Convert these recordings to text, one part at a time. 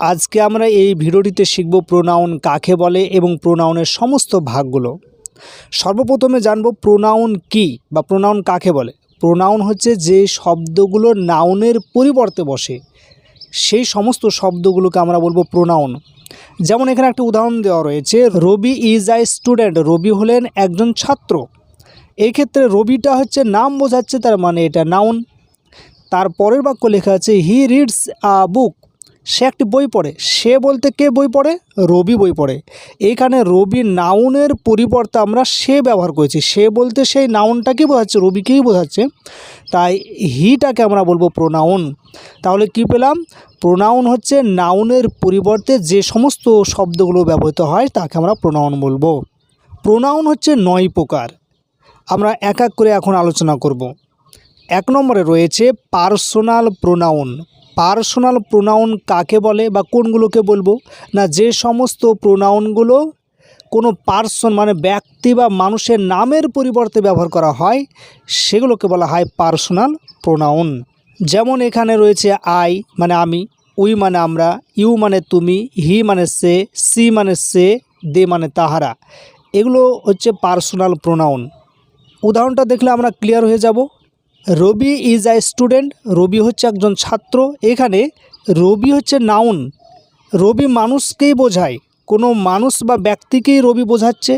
আজকে আমরা এই ভিডিওটিতে শিখব প্রোনাউন কাকে বলে এবং প্রোনাউনের সমস্ত ভাগগুলো। সর্বপ্রথমে জানব প্রোনাউন কি বা প্রোনাউন কাকে বলে। প্রোনাউন হচ্ছে যে শব্দগুলো নাউনের পরিবর্তে বসে, সেই সমস্ত শব্দগুলোকে আমরা বলব প্রোনাউন যেমন এখানে একটা উদাহরণ দেওয়া রয়েছে, Rabi is a student, Rabi হলেন একজন ছাত্র। এই ক্ষেত্রে রবিটা হচ্ছে নাম বোঝাচ্ছে, তার মানে এটা নাউন তার পরের বাক্য লেখা আছে, হি রিডস আ বুক। সে একটি বই পড়ে। সে বলতে কে বই পড়ে? রবি বই পড়ে। এইখানে রবি নাউনের পরিবর্তে আমরা সে ব্যবহার করেছি। সে বলতে সেই নাউনটাকেই বোঝাচ্ছে? রবিকেই বোঝাচ্ছে। তাই হিটাকে আমরা বলব প্রোনাউন। তাহলে কি পেলাম? প্রোনাউন হচ্ছে নাউনের পরিবর্তে যে সমস্ত শব্দগুলো ব্যবহৃত হয়, তাকে আমরা প্রোনাউন বলব। প্রোনাউন হচ্ছে নয় প্রকার। আমরা এক এক করে এখন আলোচনা করব। এক নম্বরে রয়েছে পার্সোনাল প্রোনাউন। পার্সোনাল প্রোনাউন কাকে বলে বা কোনগুলোকে বলব? না, যে সমস্ত প্রোনাউনগুলো কোনো পার্সন মানে ব্যক্তি বা মানুষের নামের পরিবর্তে ব্যবহার করা হয়, সেগুলোকে বলা হয় পার্সোনাল প্রোনাউন। যেমন এখানে রয়েছে আই মানে আমি, উই মানে আমরা, ইউ মানে তুমি, হি মানে সে, সি মানে সে, দে মানে তাহারা। এগুলো হচ্ছে পার্সোনাল প্রোনাউন। উদাহরণটা দেখলে আমরা ক্লিয়ার হয়ে যাব। Rabi is a student Rabi হচ্ছে একজন ছাত্র। এখানে রবি হচ্ছে নাউন রবি মানুষকেই বোঝায়, কোনো মানুষ বা ব্যক্তিকেই রবি বোঝাচ্ছে।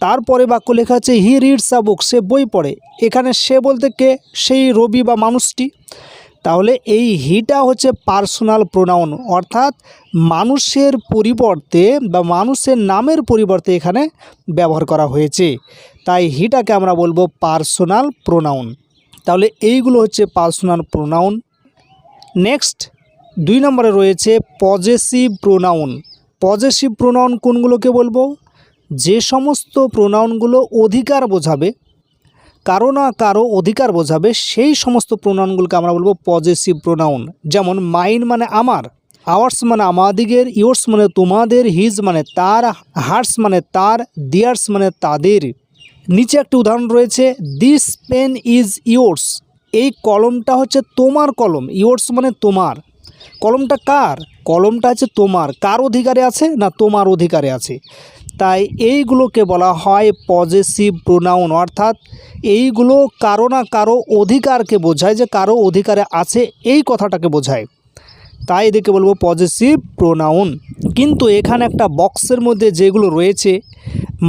তারপরে বাক্য লেখা আছে হি রিডস আ বুক সে বই পড়ে। এখানে সে বলতে কে? সেই রবি বা মানুষটি। তাহলে এই হিটা হচ্ছে পার্সোনাল প্রোনাউন অর্থাৎ মানুষের পরিবর্তে বা মানুষের নামের পরিবর্তে এখানে ব্যবহার করা হয়েছে। তাই হিটাকে আমরা বলব পার্সোনাল প্রোনাউন তাহলে এইগুলো হচ্ছে পার্সোনাল প্রোনাউন নেক্সট দুই নম্বরে রয়েছে পজেসিভ প্রোনাউন পজেসিভ প্রোনাউন কোনগুলোকে বলব? যে সমস্ত প্রোনাউনগুলো অধিকার বোঝাবে, কারও না কারও অধিকার বোঝাবে, সেই সমস্ত প্রোনাউনগুলোকে আমরা বলব পজেসিভ প্রোনাউন যেমন মাইন মানে আমার আওয়ার্স মানে আমাদিগের ইয়োর্স মানে তোমাদের হিজ মানে তার হার্টস মানে তার দিয়ার্স মানে তাদের। নিচে একটি উদাহরণ রয়েছে দিস পেন ইজ ইয়োর্স এই কলমটা হচ্ছে তোমার কলম ইয়োর্স মানে তোমার। কলমটা কার? কলমটা হচ্ছে তোমার। কার অধিকারে আছে না তোমার অধিকারে আছে? তাই এইগুলোকে বলা হয় পজেসিভ প্রোনাউন অর্থাৎ এইগুলো কারও না কারও অধিকারকে বোঝায় যে কারও অধিকারে আছে এই কথাটাকে বোঝায়। তাই এদেরকে বলব পজেসিভ প্রোনাউন কিন্তু এখানে একটা বক্সের মধ্যে যেগুলো রয়েছে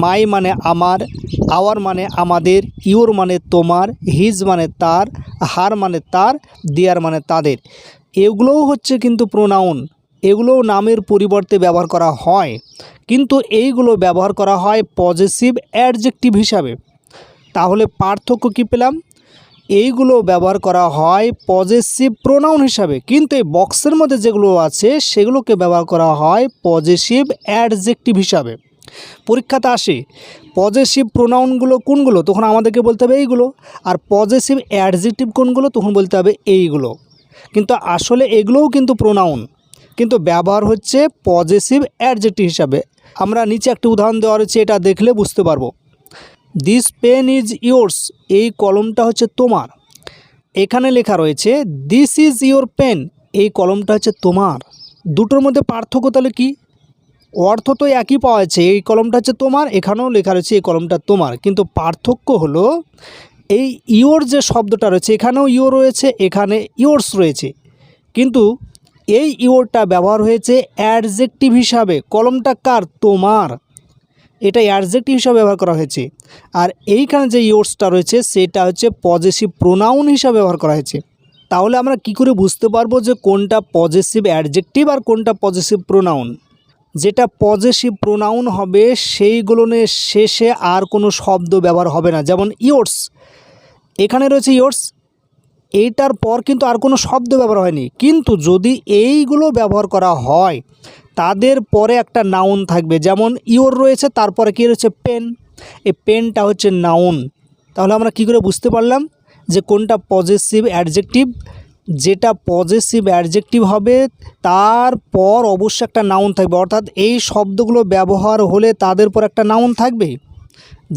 মাই মানে আমার, আওয়ার মানে আমাদের, ইওর মানে তোমার, হিজ মানে তার, হার মানে তার, দেয়ার মানে তাদের। এগুলোও হচ্ছে কিন্তু প্রোনাউন এগুলোও নামের পরিবর্তে ব্যবহার করা হয়। কিন্তু এইগুলো ব্যবহার করা হয় পজেসিভ অ্যাডজেক্টিভ হিসাবে। তাহলে পার্থক্য কী পেলাম? এইগুলো ব্যবহার করা হয় পজেসিভ প্রোনাউন হিসাবে। কিন্তু এই বক্সের মধ্যে যেগুলো আছে, সেগুলোকে ব্যবহার করা হয় পজেসিভ অ্যাডজেক্টিভ হিসাবে। পরীক্ষাতে আসে পজেসিভ প্রোনাউনগুলো কোনগুলো? তখন আমাদেরকে বলতে হবে এইগুলো। আর পজেসিভ অ্যাডজেক্টিভ কোনগুলো? তখন বলতে হবে এইগুলো। কিন্তু আসলে এগুলোও কিন্তু প্রোনাউন কিন্তু ব্যবহার হচ্ছে পজেসিভ অ্যাডজেক্টিভ হিসাবে। আমরা নিচে একটি উদাহরণ দেওয়া রয়েছে, এটা দেখলে বুঝতে পারব। দিস পেন ইজ ইয়োর্স এই কলমটা হচ্ছে তোমার। এখানে লেখা রয়েছে দিস ইজ ইয়োর পেন এই কলমটা হচ্ছে তোমার। দুটোর মধ্যে পার্থক্য তাহলে কী? অর্থ তো একই পাওয়া যাচ্ছে। এই কলমটা হচ্ছে তোমার, এখানেও লেখা রয়েছে এই কলমটা তোমার। কিন্তু পার্থক্য হলো, এই ইয়োর যে শব্দটা রয়েছে, এখানেও ইয়োর রয়েছে, এখানে ইয়োর্স রয়েছে। কিন্তু এই ইয়োরটা ব্যবহার হয়েছে অ্যাডজেক্টিভ হিসাবে। কলমটা কার? তোমার। এটা অ্যাডজেক্টিভ হিসাবে ব্যবহার করা হয়েছে। আর এইখানে যে ইয়োর্সটা রয়েছে, সেটা হচ্ছে পজেসিভ প্রোনাউন হিসাবে ব্যবহার করা হয়েছে। তাহলে আমরা কি করে বুঝতে পারব যে কোনটা পজেসিভ অ্যাডজেক্টিভ আর কোনটা পজেসিভ প্রোনাউন? যেটা পজেসিভ প্রোনাউন হবে সেইগুলোনের শেষে আর কোনো শব্দ ব্যবহার হবে না। যেমন ইয়োর্স এখানে রয়েছে ইয়োর্স এইটার পর কিন্তু আর কোনো শব্দ ব্যবহার হয়নি। কিন্তু যদি এইগুলো ব্যবহার করা হয়, তাদের পরে একটা নাউন থাকবে। যেমন ইয়োর রয়েছে, তারপরে কী রয়েছে? পেন এই পেনটা হচ্ছে নাউন তাহলে আমরা কি করে বুঝতে পারলাম যে কোনটা পজেসিভ অ্যাডজেক্টিভ যেটা পজেসিভ অ্যাডজেক্টিভ হবে, তারপর অবশ্যই একটা নাউন থাকবে। অর্থাৎ এই শব্দগুলো ব্যবহার হলে তাদের পর একটা নাউন থাকবে।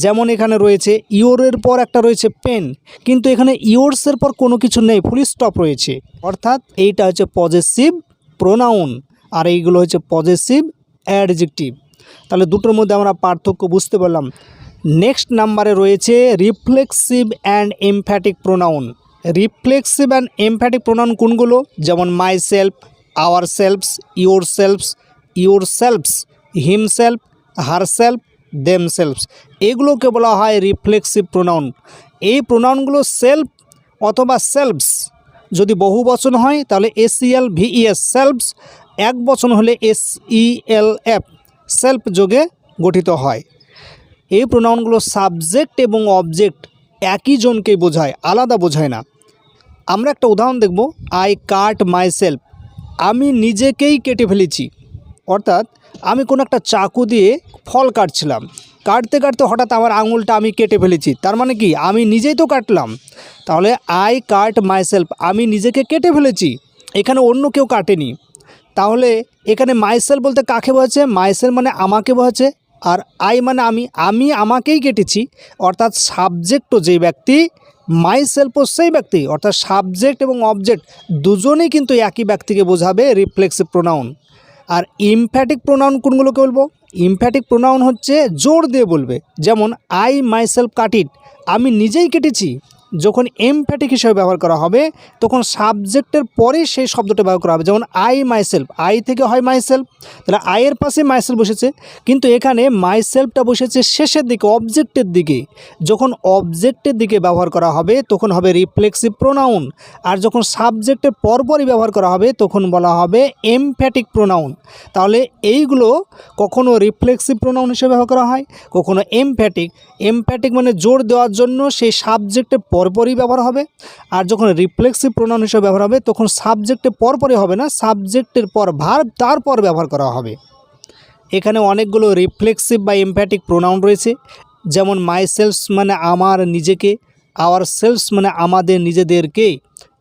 যেমন এখানে রয়েছে ইওরের পর একটা রয়েছে পেন কিন্তু এখানে ইয়োর্সের পর কোনো কিছু নেই ফুল স্টপ রয়েছে। অর্থাৎ এইটা হচ্ছে পজেসিভ প্রোনাউন আর এইগুলো হচ্ছে পজেসিভ অ্যাডজেক্টিভ তাহলে দুটোর মধ্যে আমরা পার্থক্য বুঝতে পারলাম। নেক্সট নাম্বারে রয়েছে reflexive and emphatic pronoun reflexive and emphatic pronoun কোনগুলো? যেমন myself ourselves yourselves yourselves himself herself themselves এগুলোকে বলা হয় রিফ্লেক্সিভ প্রোনাউন এই প্রোনাউনগুলো সেলফ অথবা সেলফস যদি বহু বচন হয়, তাহলে এসিএল ভিইএস সেলফস এক বচন হলে এস ইএল এফ সেলফ যোগে গঠিত হয়। এই প্রোনাউনগুলো সাবজেক্ট এবং অবজেক্ট একই জনকেই বোঝায়, আলাদা বোঝায় না। আমরা একটা উদাহরণ দেখব। আই কাট মাই সেলফ আমি নিজেকেই কেটে ফেলেছি। অর্থাৎ আমি কোনো একটা চাকু দিয়ে ফল কাটছিলাম। কাটতে কাটতে হঠাৎ আমার আঙুলটা আমি কেটে ফেলেছি। তার মানে কি? আমি নিজেই তো কাটলাম। তাহলে আই কাট মাই সেলফ আমি নিজেকে কেটে ফেলেছি। এখানে অন্য কেউ কাটেনি। তাহলে এখানে মাইসেল বলতে কাকে বোঝাচ্ছে? মাইসেল মানে আমাকে বোঝাচ্ছে। আর আই মানে আমি। আমি আমাকেই কেটেছি। অর্থাৎ সাবজেক্টও যে ব্যক্তি মাই সেলফও সেই ব্যক্তি, অর্থাৎ সাবজেক্ট এবং অবজেক্ট দুজনেই কিন্তু একই ব্যক্তিকে বোঝাবে রিফ্লেক্সিভ প্রোনাউন আর ইমফ্যাটিক প্রোনাউন কোনগুলোকে বলব? ইমফ্যাটিক প্রোনাউন হচ্ছে জোর দিয়ে বলবে, যেমন আই মাই সেলফ কাটিট আমি নিজেই কেটেছি যখন এমফ্যাটিক হিসেবে ব্যবহার করা হবে, তখন সাবজেক্টের পরে সেই শব্দটা ব্যবহার করা হবে। যেমন আই মাইসেলফ আই থেকে হয় মাইসেলফ তাহলে আয়ের পাশে মাইসেলফ বসেছে। কিন্তু এখানে মাইসেলফটা বসেছে শেষের দিকে অবজেক্টের দিকে। যখন অবজেক্টের দিকে ব্যবহার করা হবে, তখন হবে রিফ্লেক্সিভ প্রোনাউন আর যখন সাবজেক্টের পরপরই ব্যবহার করা হবে, তখন বলা হবে এমফ্যাটিক প্রোনাউন তাহলে এইগুলো কখনো রিফ্লেক্সিভ প্রোনাউন হিসেবে ব্যবহার করা হয়, কখনো এমফ্যাটিক এমফ্যাটিক মানে জোর দেওয়ার জন্য সেই সাবজেক্টের পরপরই ব্যবহার হবে। আর যখন রিফ্লেক্সিভ প্রোনাউন হিসেবে ব্যবহার হবে, তখন সাবজেক্টের পরপরই হবে না সাবজেক্টের পর ভার্ব তারপর ব্যবহার করা হবে। এখানে অনেকগুলো রিফ্লেক্সিভ বা এমফ্যাটিক প্রোনাউন রয়েছে। যেমন মাই সেলস মানে আমার নিজেকে আওয়ার সেলস মানে আমাদের নিজেদেরকে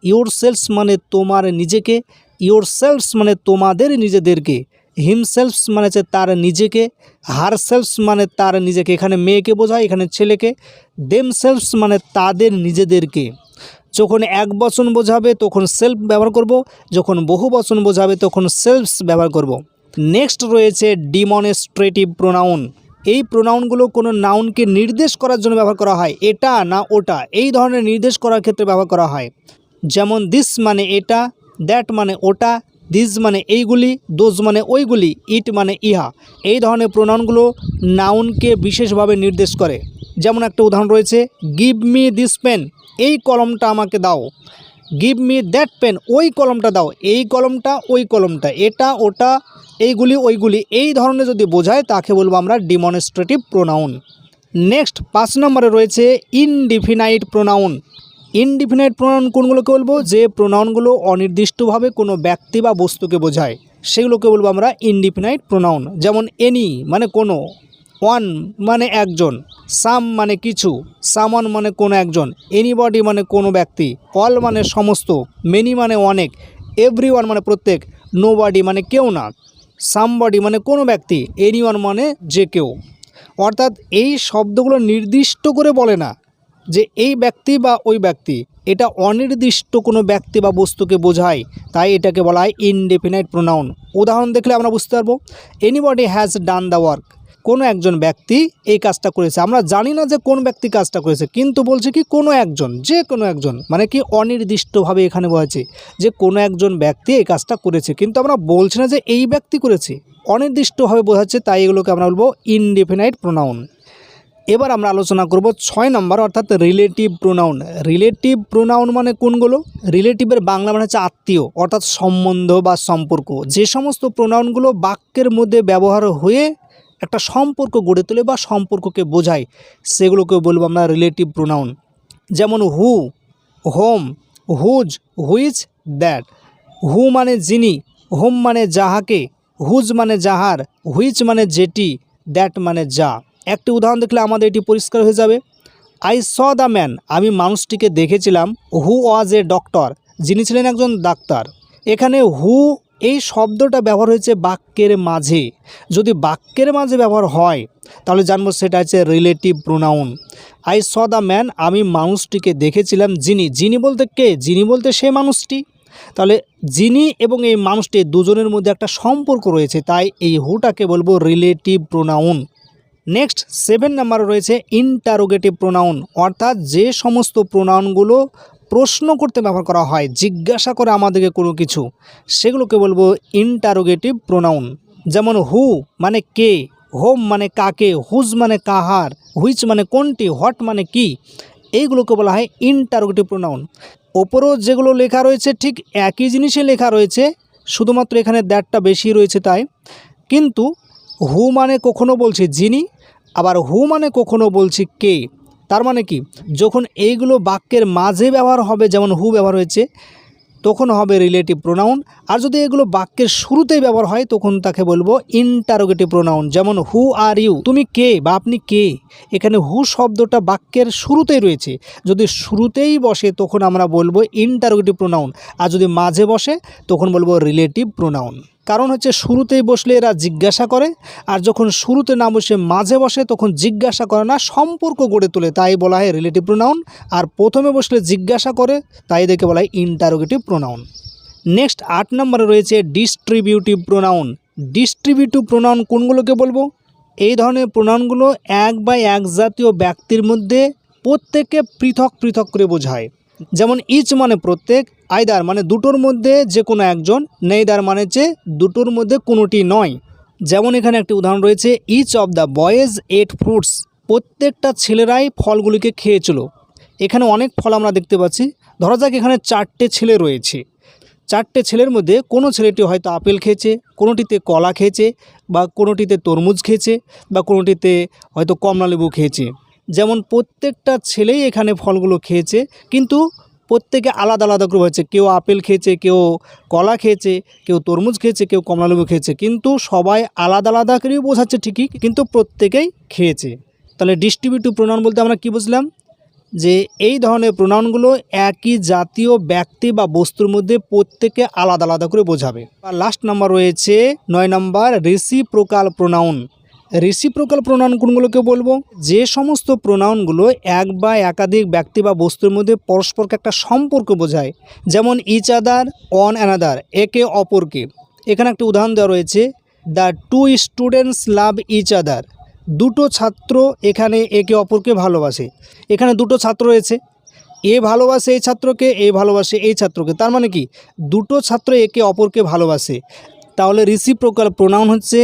ইওর সেলস মানে তোমার নিজেকে ইওর সেলস মানে তোমাদের নিজেদেরকে। হিমসেলফস মানে হচ্ছে তার নিজেকে হার সেলফস মানে তার নিজেকে। এখানে মেয়েকে বোঝায়, এখানে ছেলেকে। দেম সেলফস মানে তাদের নিজেদেরকে। যখন এক বচন বোঝাবে, তখন সেলফ ব্যবহার করব। যখন বহু বচন বোঝাবে, তখন সেলফস ব্যবহার করব। নেক্সট রয়েছে ডিমনস্ট্রেটিভ প্রোনাউন এই প্রোনাউনগুলো কোনো নাউনকে নির্দেশ করার জন্য ব্যবহার করা হয়। এটা না ওটা। এই ধরনের নির্দেশ করার ক্ষেত্রে ব্যবহার করা হয়। যেমন দিস মানে এটা দ্যাট মানে ওটা দিস মানে এইগুলি দোজ মানে ওইগুলি ইট মানে ইহা। এই ধরনের প্রোনাউনগুলো নাউনকে বিশেষভাবে নির্দেশ করে। যেমন একটা উদাহরণ রয়েছে গিভ মি দিস পেন এই কলমটা আমাকে দাও। গিভ মি দ্যাট পেন ওই কলমটা দাও। এই কলমটা, ওই কলমটা, এটা, ওটা, এইগুলি, ওইগুলি। এই ধরনের যদি বোঝায়, তাকে বলব আমরা ডিমনস্ট্রেটিভ প্রোনাউন নেক্সট পাঁচ নম্বরে রয়েছে ইনডিফিনাইট প্রোনাউন ইনডিফিনাইট প্রোনাউন কোনগুলোকে বলব? যে প্রোনাউনগুলো অনির্দিষ্টভাবে কোনো ব্যক্তি বা বস্তুকে বোঝায়, সেগুলোকে বলব আমরা ইনডিফিনাইট প্রোনাউন যেমন এনি মানে কোনো, ওয়ান মানে একজন, সাম মানে কিছু, সামন মানে কোনো একজন, এনিবডি মানে কোনো ব্যক্তি, অল মানে সমস্ত, মেনি মানে অনেক এভরি মানে প্রত্যেক নো মানে কেউ না, সামবডি মানে কোনো ব্যক্তি, এনিওয়ান মানে যে কেউ। অর্থাৎ এই শব্দগুলো নির্দিষ্ট করে বলে না যে এই ব্যক্তি বা ওই ব্যক্তি, এটা অনির্দিষ্ট কোনো ব্যক্তি বা বস্তুকে বোঝায়, তাই এটাকে বলা হয় ইনডেফিনাইট প্রোনাউন উদাহরণ দেখলে আমরা বুঝতে পারব anybody has done the work কোনো একজন ব্যক্তি এই কাজটা করেছে। আমরা জানি না যে কোন ব্যক্তি কাজটা করেছে, কিন্তু বলছে কি কোনো একজন, যে কোনো একজন মানে কি অনির্দিষ্টভাবে এখানে বলেছে যে কোনো একজন ব্যক্তি এই কাজটা করেছে। কিন্তু আমরা বলছি না যে এই ব্যক্তি করেছে। অনির্দিষ্টভাবে বোঝাচ্ছে, তাই এগুলোকে আমরা বলব ইনডেফিনাইট প্রোনাউন এবার আমরা আলোচনা করব ছয় নম্বর, অর্থাৎ রিলেটিভ প্রোনাউন রিলেটিভ প্রোনাউন মানে কোনগুলো? রিলেটিভের বাংলা মানে হচ্ছে আত্মীয়, অর্থাৎ সম্বন্ধ বা সম্পর্ক। যে সমস্ত প্রোনাউনগুলো বাক্যের মধ্যে ব্যবহার হয়ে একটা সম্পর্ক গড়ে তোলে বা সম্পর্ককে বোঝায় সেগুলোকে বলব আমরা রিলেটিভ প্রোনাউন যেমন who whom whose which that who মানে যিনি হোম মানে যাহাকে হুজ মানে যাহার হুইচ মানে যেটি দ্যাট মানে যা। একটি উদাহরণ দেখলে আমাদের এটি পরিষ্কার হয়ে যাবে। আই স দ্য ম্যান আমি মানুষটিকে দেখেছিলাম হু ওয়াজ এ ডক্টর যিনি ছিলেন একজন ডাক্তার। এখানে হু এই শব্দটা ব্যবহার হয়েছে বাক্যের মাঝে। যদি বাক্যের মাঝে ব্যবহার হয়, তাহলে জানব সেটা হচ্ছে relative pronoun I saw the man আমি মানুষটিকে দেখেছিলাম, যিনি যিনি বলতে কে, যিনি বলতে সে মানুষটি। তাহলে যিনি এবং এই মানুষটি দুজনের মধ্যে একটা সম্পর্ক রয়েছে, তাই এই হুটাকে বলব relative pronoun next seven number রয়েছে ইন্টারোগেটিভ প্রোনাউন অর্থাৎ যে সমস্ত প্রোনাউনগুলো প্রশ্ন করতে ব্যবহার করা হয়, জিজ্ঞাসা করে আমাদেরকে কোনো কিছু, সেগুলোকে বলব ইন্টারোগেটিভ প্রোনাউন যেমন হু মানে কে হোম মানে কাকে হুজ মানে কাহার হুইচ মানে কোনটি হোয়াট মানে কি, এইগুলোকে বলা হয় ইন্টারোগেটিভ প্রোনাউন ওপরও যেগুলো লেখা রয়েছে ঠিক একই জিনিসে লেখা রয়েছে, শুধুমাত্র এখানে দ্যাটটা বেশি রয়েছে তাই। কিন্তু হু মানে কখনো বলছি, যিনি আবার হু মানে কখনো বলছি কে? তার মানে কি? যখন এইগুলো বাক্যের মাঝে ব্যবহার হবে, যেমন হু ব্যবহার হয়েছে, তখন হবে রিলেটিভ প্রোনাউন আর যদি এগুলো বাক্যের শুরুতেই ব্যবহার হয়, তখন তাকে বলব ইন্টারোগেটিভ প্রোনাউন যেমন হু আর ইউ। তুমি কে বা আপনি কে? এখানে হু শব্দটা বাক্যের শুরুতেই রয়েছে। যদি শুরুতেই বসে, তখন আমরা বলব ইন্টারোগেটিভ প্রোনাউন আর যদি মাঝে বসে, তখন বলব রিলেটিভ প্রোনাউন কারণ হচ্ছে শুরুতেই বসলে এরা জিজ্ঞাসা করে, আর যখন শুরুতে না বসে মাঝে বসে, তখন জিজ্ঞাসা করে না, সম্পর্ক গড়ে তোলে, তাই বলা হয় রিলেটিভ প্রোনাউন আর প্রথমে বসলে জিজ্ঞাসা করে, তাই দেখে বলা হয় ইন্টারোগেটিভ প্রোনাউন নেক্সট আট নম্বরে রয়েছে ডিস্ট্রিবিউটিভ প্রোনাউন ডিস্ট্রিবিউটিভ প্রোনাউন কোনগুলোকে বলব? এই ধরনের প্রোনাউনগুলো এক বা এক জাতীয় ব্যক্তির মধ্যে প্রত্যেককে পৃথক পৃথক করে বোঝায়। যেমন ইচ মানে প্রত্যেক আইদার মানে দুটোর মধ্যে যে কোনো একজন নেইদার মানে যে দুটোর মধ্যে কোনোটি নয়। যেমন এখানে একটি উদাহরণ রয়েছে each of the boys ate fruits প্রত্যেকটা ছেলেরাই ফলগুলিকে খেয়েছিল। এখানে অনেক ফল আমরা দেখতে পাচ্ছি। ধরা যাক এখানে চারটে ছেলে রয়েছে। চারটে ছেলের মধ্যে কোনো ছেলেটি হয়তো আপেল খেয়েছে, কোনোটিতে কলা খেয়েছে, বা কোনোটিতে তরমুজ খেয়েছে, বা কোনোটিতে হয়তো কমলালেবু খেয়েছে। যেমন প্রত্যেকটা ছেলেই এখানে ফলগুলো খেয়েছে, কিন্তু প্রত্যেকে আলাদা আলাদা করে হয়েছে। কেউ আপেল খেয়েছে, কেউ কলা খেয়েছে, কেউ তরমুজ খেয়েছে, কেউ কমলালেবু খেয়েছে। কিন্তু সবাই আলাদা আলাদা করেই বোঝাচ্ছে ঠিকই, কিন্তু প্রত্যেকেই খেয়েছে। তাহলে ডিস্ট্রিবিউটিভ প্রোনাউন বলতে আমরা কি বুঝলাম? যে এই ধরনের প্রোনাউনগুলো একই জাতীয় ব্যক্তি বা বস্তুর মধ্যে প্রত্যেকে আলাদা আলাদা করে বোঝাবে। আর লাস্ট নাম্বার রয়েছে, নয় number reciprocal pronoun reciprocal pronoun কোনগুলোকে বলব? যে সমস্ত প্রোনাউনগুলো এক বা একাধিক ব্যক্তি বা বস্তুর মধ্যে পরস্পরকে একটা সম্পর্ক বোঝায়। যেমন ইচ আদার অন অ্যানাদার একে অপরকে। এখানে একটা উদাহরণ দেওয়া রয়েছে the two students love each other দুটো ছাত্র এখানে একে অপরকে ভালোবাসে। এখানে দুটো ছাত্র রয়েছে। এ ভালোবাসে এই ছাত্রকে, এ ভালোবাসে এই ছাত্রকে। তার মানে কি? দুটো ছাত্র একে অপরকে ভালোবাসে। তাহলে রিসিপ্রোকাল প্রোনাউন হচ্ছে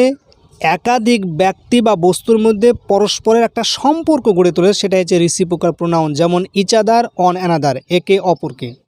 একাধিক ব্যক্তি বা বস্তুর মধ্যে পরস্পরের একটা সম্পর্ক গড়ে তোলে সেটা হচ্ছে ঋষিপ্রকার প্রোনাউন যেমন ইচাদার অন অ্যানাদার একে অপরকে।